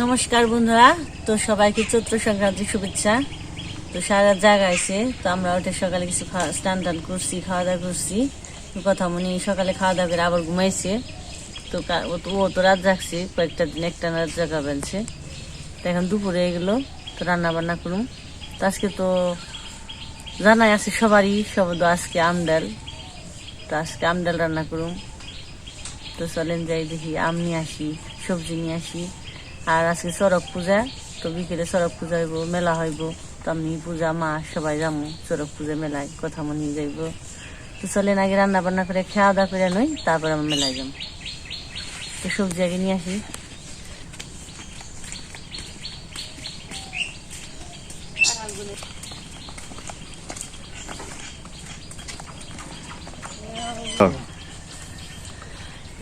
নমস্কার বন্ধুরা, তো সবাইকে চৈত্র সংক্রান্তির শুভেচ্ছা। তো সারা জায়গা আছে তো আমরা ওঠে সকালে কিছু স্নান টান করছি খাওয়া দাওয়া করছি কথা মনে সকালে খাওয়া দাওয়া করে আবার ঘুমাইছে। তো ও তো রাত জাগছে, কয়েকটা দিন একটা রাত জাগা বেলছে তো এখন দুপুরে এগুলো তো রান্না বান্না করুম। তো আজকে তো জানাই আছে সবারই, সব তো আজকে আমডাল। তো আজকে আমডাল রান্না করুম। তো চলেন যাই দেখি, আম নিয়ে আসি, সবজি নিয়ে আসি। আর আজকে চড়ক পূজা, তো বিকেলে চড়ক পূজা হইব, মেলা হইব। তো আমি পূজা, মা, সবাই যাব চড়ক পূজা মেলায়, কথা মনে যাইব। তো চলেন আগে রান্না বান্না করে খাওয়া দাওয়া করে নই, তারপর আমরা মেলায় যাব তো সবজি আগে নিয়ে আসি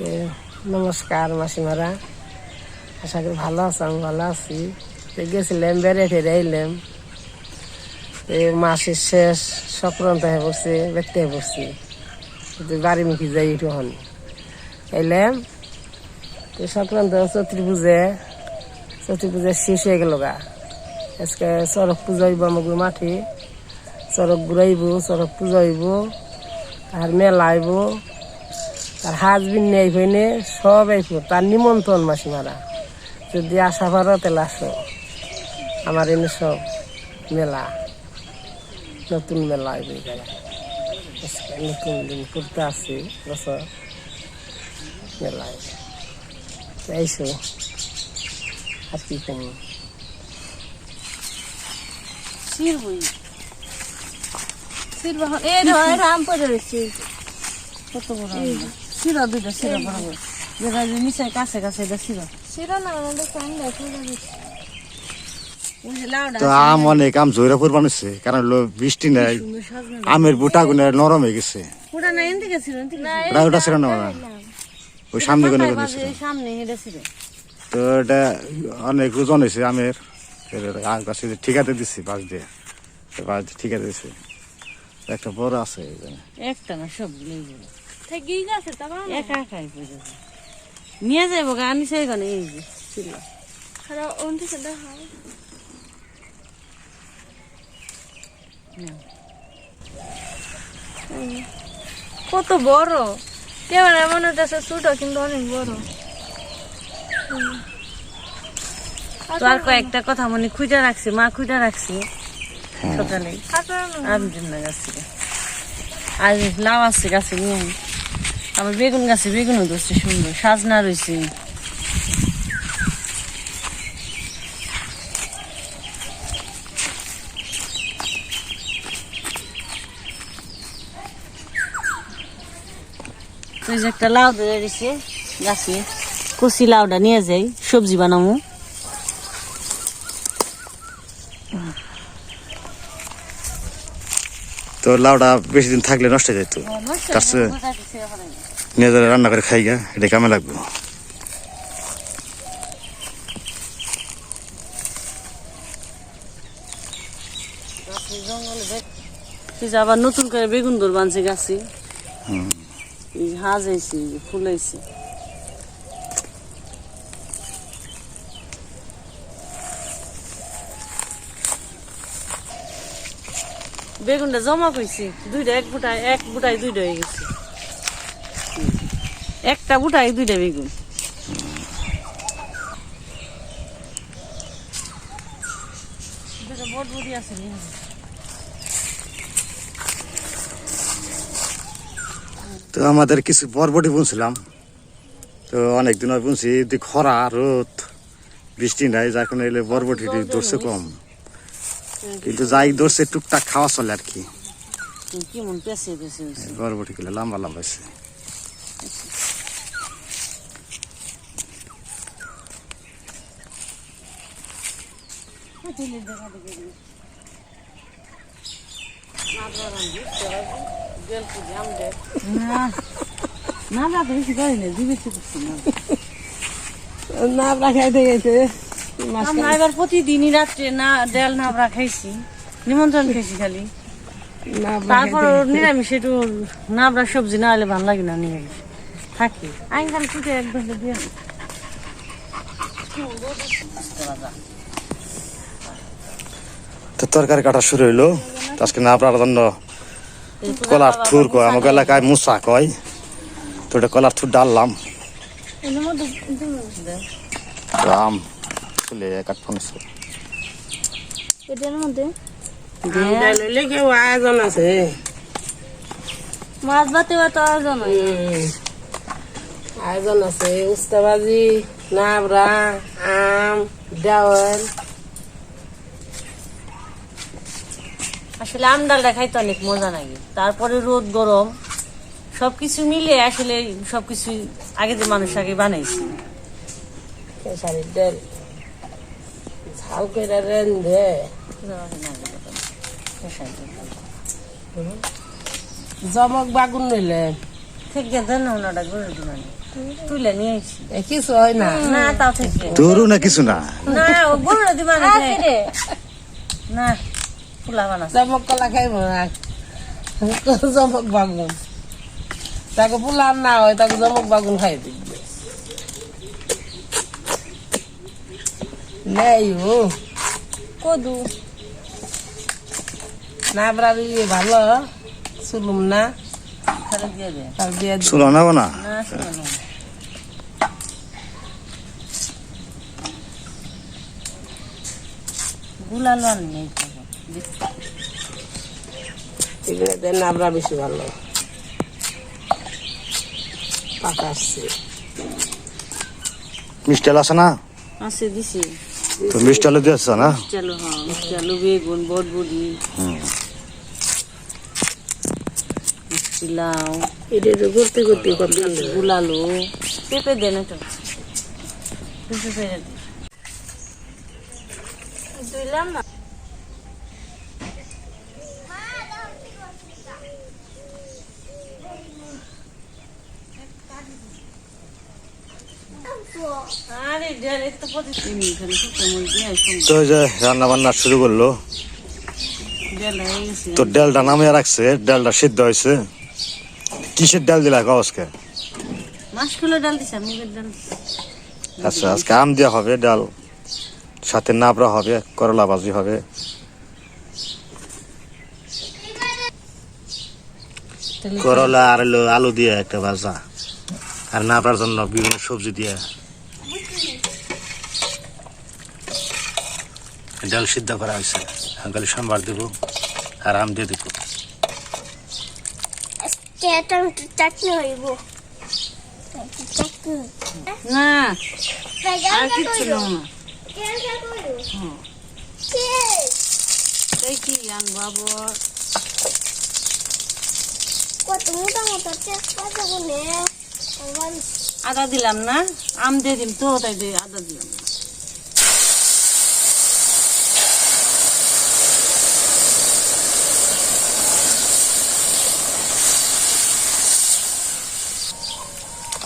এ, নমস্কার মাসিমারা। আশা করি ভালো আছো, আমি ভালো আছি। গেছিলাম বেড়ে ফেরে এলাম মাসের শেষ সংক্রান্ত হয়ে পড়ছে ব্যক্তি হয়ে পড়ছি। বাড়ি মুখী যাই একটু হন। এলাম তো সংক্রান্ত চতুর্থী পুজো চতুর্থী পুজো শেষ হয়ে গেল গা। আজকে চড়ক পুজো হইব আমাকে মাঠে। চড়ক ঘুরাইব, চড়ক পুজো হইব, আর মেলা আইব তার হাজবিন নেই হইনে সব আইব তার নিমন্ত্রণ মাসিমারা। যদি আসা পারো তাহলে আসো আমার এনে সব মেলা নতুন মেলা এই নতুন দিন করতে আসি বছর মেলা আইব। তো আইসো আর কি কমু। শির বই। শির বাহন এই রে এই আম পড়ে রয়েছে। কত বড় শিরা দুইটা শিরা যেটা নিচে কাছে কাছে এটা শিরা। শিরো না আমাদের দেখো তো আম অনেক আম জোরে পরিমাণ হচ্ছে কারণ বৃষ্টি নাই আমের বুটা গুনে নরম হয়ে গেছে। ওটা ওটা ছিল না ওরা ওই সামনে ছিল তো এটা অনেক ওজন হয়েছে আমের। আম গাছে ঠিকাতে দিচ্ছি বাঁশ দিয়ে। দিয়ে ঠিকাতে দিচ্ছি একটা বড় আছে এখানে। একটা না সব গুলোই গেছে তারপর একা একাই পড়ে নিয়ে যাব গা আনি সেই গনে এই যে ছিল খারাপ অন্তি সেটা হয় হুম। কত বড়। কেমন এমন হইতেছে ছোট কিন্তু অনেক বড়। তো আর কয়েকটা কথা মনে খুঁজে রাখছি মা খুঁজে রাখছি। সকালে কাটানো আমি জন্য গাছে। আর লাউ আছে গাছে নিয়ে। আবার বেগুন গাছে বেগুনও ধরছে সুন্দর। সাজনা রয়েছে। যে একটা লাউ ধরে দিছে গাছে। কচি লাউটা নিয়ে যাই সবজি বানাবো। তো লাউটা বেশি দিন থাকলে নষ্ট হয়ে যেত। নিয়ে রান্না করে খাই গা এটা কামে লাগবে? আবার নতুন করে বেগুন দর বানছে গাছে। হাজ হয়েছে ফুল হয়েছে বেগুনটা জমা কইছি দুইটা এক বুটায় এক বুটায় দুইটা হয়ে গেছে। একটা বুটায় দুইটা বেগুন। তো আমাদের কিছু বরবটি বুনছিলাম। তো অনেক দিন হয় বুনছি যদি খরা রোদ বৃষ্টি নাই যার কারণে এলে বরবটি ধরছে কম। কিন্তু যাই ধরছে টুকটাক খাওয়া চলে আর কি। বরবটি গুলো লম্বা লম্বা গেছে আমরা এবার প্রতিদিনই রাত্রে না নাবড়া খাইছি নিমন্ত্রণ খাইছি খালি তারপর নিরামিষ একটু সবজি না হলে ভালো লাগে না নিরামিষ থাকি আইন খালি ফুটে একদম দিয়ে তরকারি কাটা শুরু হইল। আজকে না আপনার জন্য কলার থুর কয় আমাকে এলাকায় মুসা কয় তো ওটা কলার থুর ডাললাম। রাম চলে এটার মধ্যে? ডাল হইলে কেউ আয়োজন আছে। মাছ ভাতে ভাত আয়োজন আয়োজন আছে। উস্তাবাজি নাবরা আম ডাউল। আসলে আম ডালটা খাইতে অনেক মজা লাগে। তারপরে রোদ গরম সবকিছু মিলে আসলে সবকিছু আগে যে মানুষ আগে বানাইছি। খেসারির ডাল ঝাল করে রেন্ধে জমক বাগুন নইলে থেকে দেন ওনাটা দিলাম তুলে নিয়ে কিছু হয় না। না তাও থেকে না কিছু না। না গরু দিবা না না। জমক কলা খাইব না। জমক বাগুন। তাকে পুলার না হয় তাকে জমক বাগুন খাই দিবে। নেই ও। কদু। না বরাবর ভালো। শুনুম না। চুলো না? না গুলালো নেই। এগুলো দেন নাবরা বেশি ভালো। পাকা আসছে। মিষ্টি আছে না? আছে দিছি। তো মিষ্টি আলু দিয়েছ না? চলো হ্যাঁ মিষ্টি বেগুন বটবুড়ি মিষ্টি লাউ। এটা ঘুরতে ঘুরতে করতে গুলালো পেঁপে দেন একটু পেঁপে দিলাম না আরে ডাল এত প্রতিদিন খালি শুকনো মরিচ দিয়ে সময় তো যে রান্না বান্না শুরু করল। ডাল তো ডালটা নামিয়ে রাখছে ডালটা সিদ্ধ হয়েছে। কিসের ডাল দিলা দিছে আচ্ছা আজকে আম দেওয়া হবে ডাল সাথে নাবড়া হবে করলা ভাজি হবে। করলা আর আলু দিয়ে একটা ভাজা আর নাবড়ার জন্য বিভিন্ন সবজি দিয়ে। ডাল সিদ্ধ করা হয়েছে। খালি সোমবার দেব আর আম দিয়ে দেবো। টমেটো চাটনি হইব। না আর কে না কত মোটা মোটা আদা দিলাম না আম দিয়ে দিম তো তাই দিয়ে আদা দিলাম।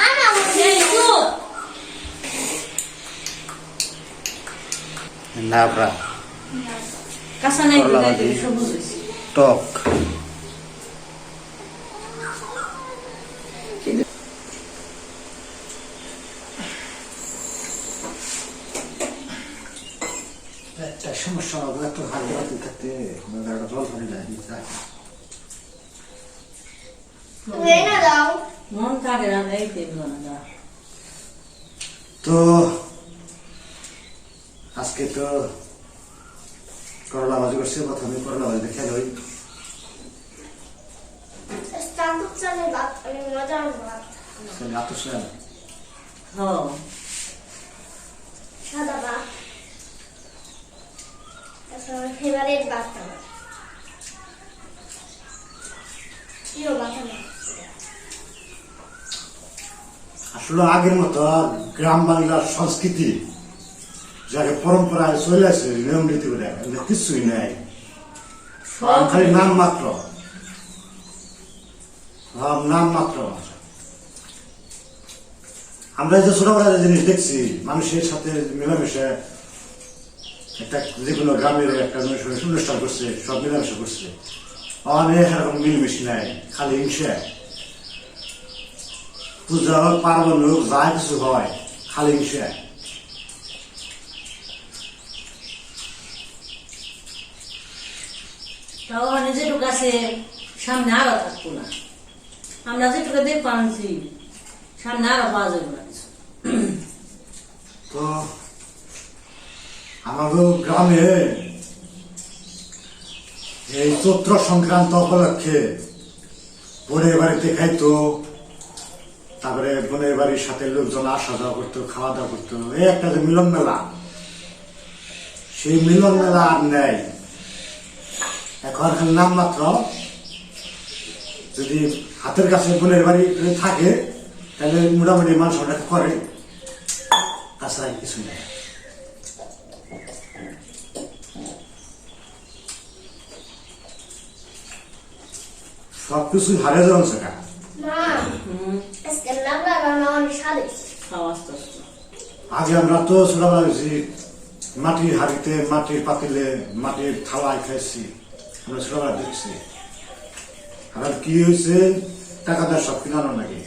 আনা ওরে নাবড়া। কাঁচা নাই। সবুজ টক সমস্যা হবে একটু হালকা হাতে থাকতে জল ধরে যায় ওরে না দাও মন থাকে না এই তেল না তো আজকে তো করলা ভাজি করছে প্রথমে করলা ভাজি দেখে লই। স্টান্ড চলে বাত অনেক মজার বাত আতসেন হ্যাঁ সাদা বাত তারপর ফেভারিট বাত আমার প্রিয় বাত আমার আসলে আগের মতো গ্রাম বাংলার সংস্কৃতি যাকে পরম্পরায় চলে আসে নিয়ম নীতি করে কিছুই নেই। খালি নাম মাত্র নাম মাত্র আমরা যে ছোটবেলা যে জিনিস দেখছি মানুষের সাথে মিলামিশে একটা যে কোনো গ্রামের একটা অনুষ্ঠান অনুষ্ঠান করছে সব মিলামিশে করছে। অনেক এরকম মিলমিশ নেই খালি হিংসে পূজা হোক পার্বণ হোক যা কিছু হয় খালি তাও মানে যেটুকু আছে সামনে আরও থাকব না। আমরা যেটুকু দেখব আনছি সামনে আরও পাওয়া যাবে না কিছু। তো আমাদের গ্রামে এই চৈত্র সংক্রান্ত উপলক্ষে বোনের বাড়িতে খাইতো তারপরে বোনের বাড়ির সাথে লোকজন আসা যাওয়া করতো, খাওয়া দাওয়া করতো। এই একটা যে মিলন মেলা। সেই মিলন মেলা আর নেই। এখন নাম মাত্র যদি হাতের কাছে বোনের বাড়ি থাকে, তাহলে মোটামুটি মানুষ ওটা করে। তাছাড়া কিছু নেই। সবকিছু হারে যাওয়া সেটা আগে আমরা তো ছোটবেলা মাটির হাড়িতে মাটির পাতিলে মাটির থালায় খাইছি আমরা ছোটবেলা দেখছি। আর কি হয়েছে? টাকা দেওয়ার সব কিনানো নাকি?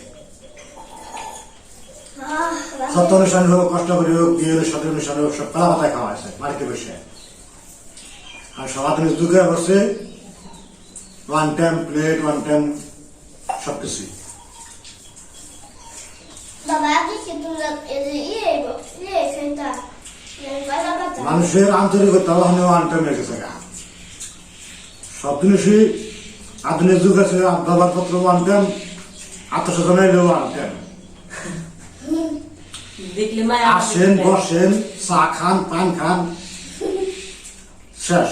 আহ, সত্য অনুষ্ঠান হোক কষ্ট করে হোক বিয়ের সাথে অনুষ্ঠান হোক সব পালা পাতায় খাওয়া হয়েছে বাড়িতে বসে। আর সব আধুনিক যুগে বসে one time plate one time সব কিছুই বাবা আগে কিন্তু এই যে ইয়ে ইয়ে মানুষের আন্তরিকতা ওয়ান টাইম রেখেছে সব জিনিসই আধুনিক যুগ আছে ব্যবহারপত্র ওয়ান টাইম আত্মসচেতন এলো ওয়ান টাইম দেখলে আসেন বসেন চা খান পান খান শেষ।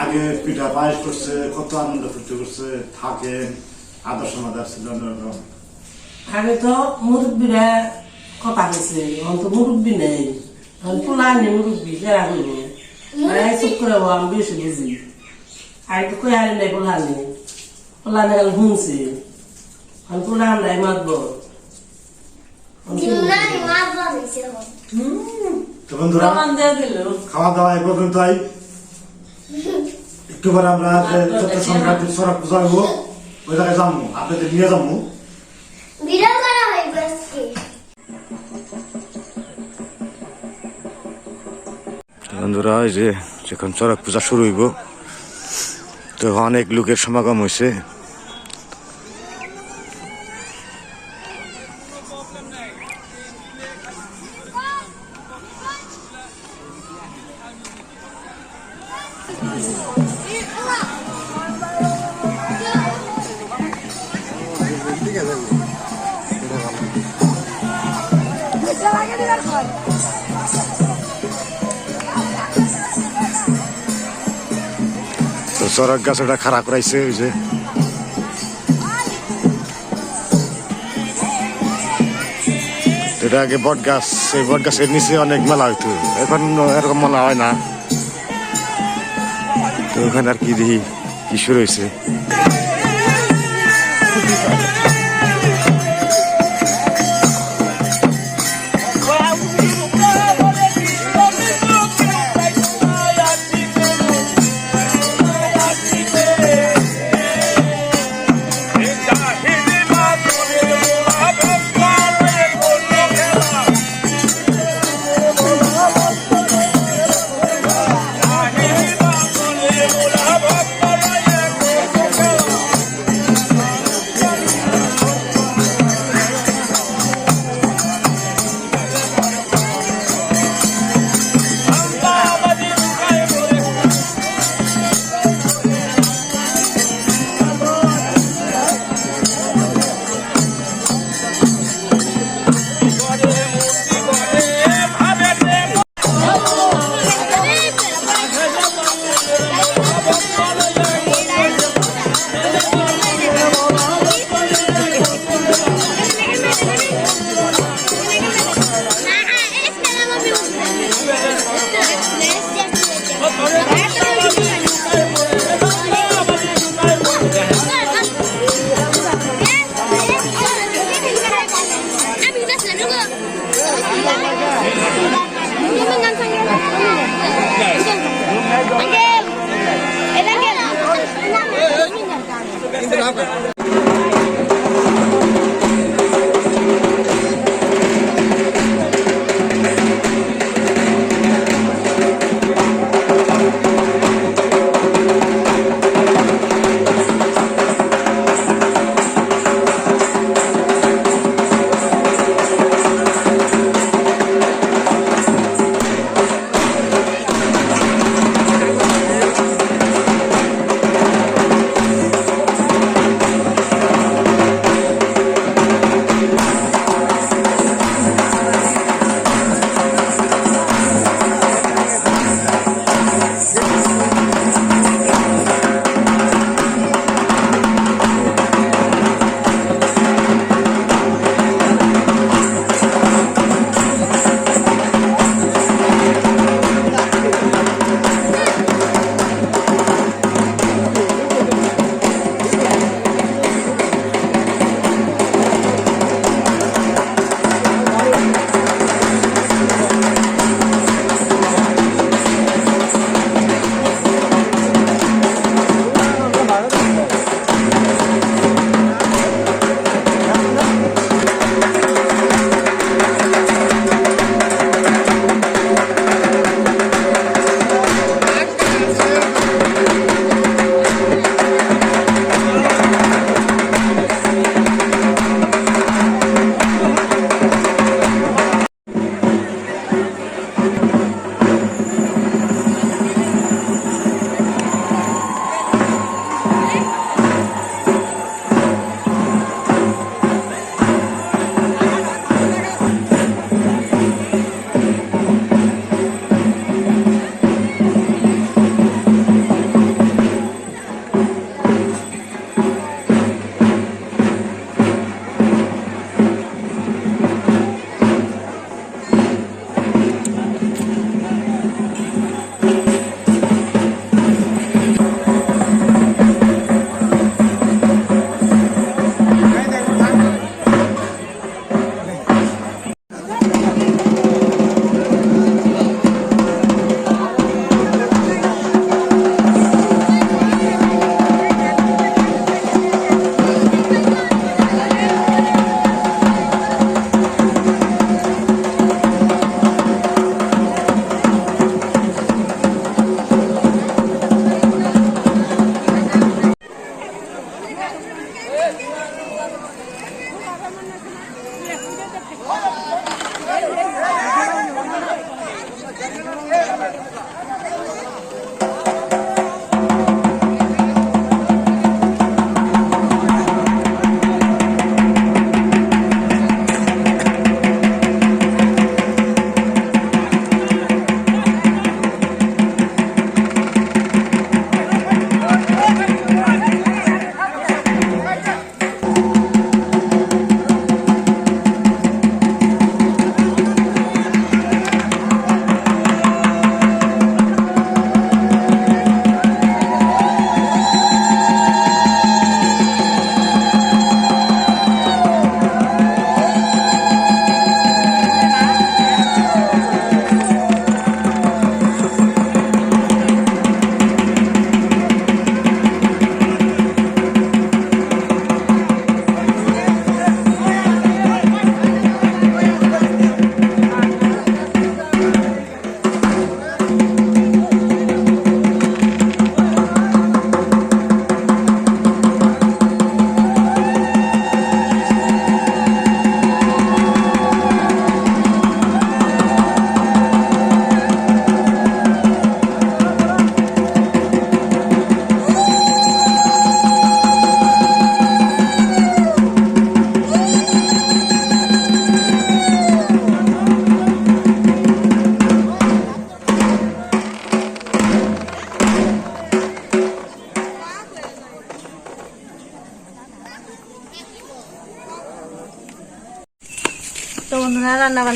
আগে পিঠা পায়েস করছে কত আনন্দ ফুর্তি করছে থাকে আদর্শ মাদার ছিল অন্যরকম। আগে তো মুরব্বীরা কথা গেছে এখন তো মুরব্বী নেই। এখন পুলানি মুরব্বী যারা করব আর চুপ করে বল, আমি বেশি বুঝি। আর তো কই হারি নাই পুলানি? পুলানি গেল শুনছি। এখন পুলান নাই মাতব। তো বন্ধুরা খাওয়া দাওয়া এ পর্যন্তই। একটু পরে আমরা যে চৈত্র সংক্রান্তির সড়ক পূজা হব ওই জায়গায় যাব আপনাদের নিয়ে যাব করা বন্ধুরা এই যে যখন চড়ক পূজা শুরু হইব তো অনেক লোকের সমাগম হয়েছে তো চড়ক গাছ ওটা খারাপ করাইছে, ওই যে। এটা আগে বট গাছ, সেই বট গাছের নিচে অনেক মেলা হইতো। এখন এরকম মেলা হয় না। তো ওখানে আর কি দেখি, কি শুরু হয়েছে।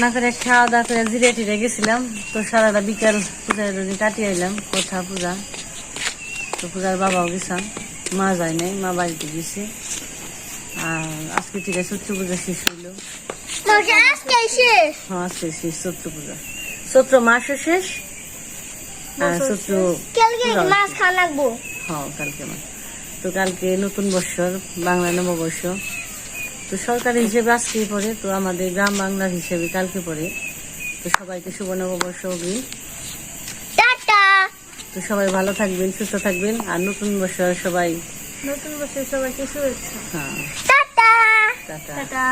রান্না করে খাওয়া দাওয়া করে জিরে টিরে গেছিলাম তো সারাটা বিকাল পূজা যদি কাটিয়ে এলাম কোথা পূজা? তো পূজার বাবাও গেছান মা যায় নাই মা বাড়িতে গেছে। আর আজকে থেকে চৈত্র পূজা শেষ হইল। হ্যাঁ আজকে শেষ চৈত্র পূজা। চৈত্র মাসও শেষ হ্যাঁ মাছ খাওয়া লাগবো। হ্যাঁ কালকে মাস তো কালকে নতুন বছর বাংলা নববর্ষ। তো সরকারি হিসেবে আজকেই পড়ে তো আমাদের গ্রাম বাংলার হিসেবে কালকে পড়ে তো সবাইকে শুভ নববর্ষ অগ্রিম। তো সবাই ভালো থাকবেন সুস্থ থাকবেন আর নতুন বছর সবাই। নতুন বছর সবাইকে শুভেচ্ছা। হ্যাঁ। টাটা! টাটা। টাটা।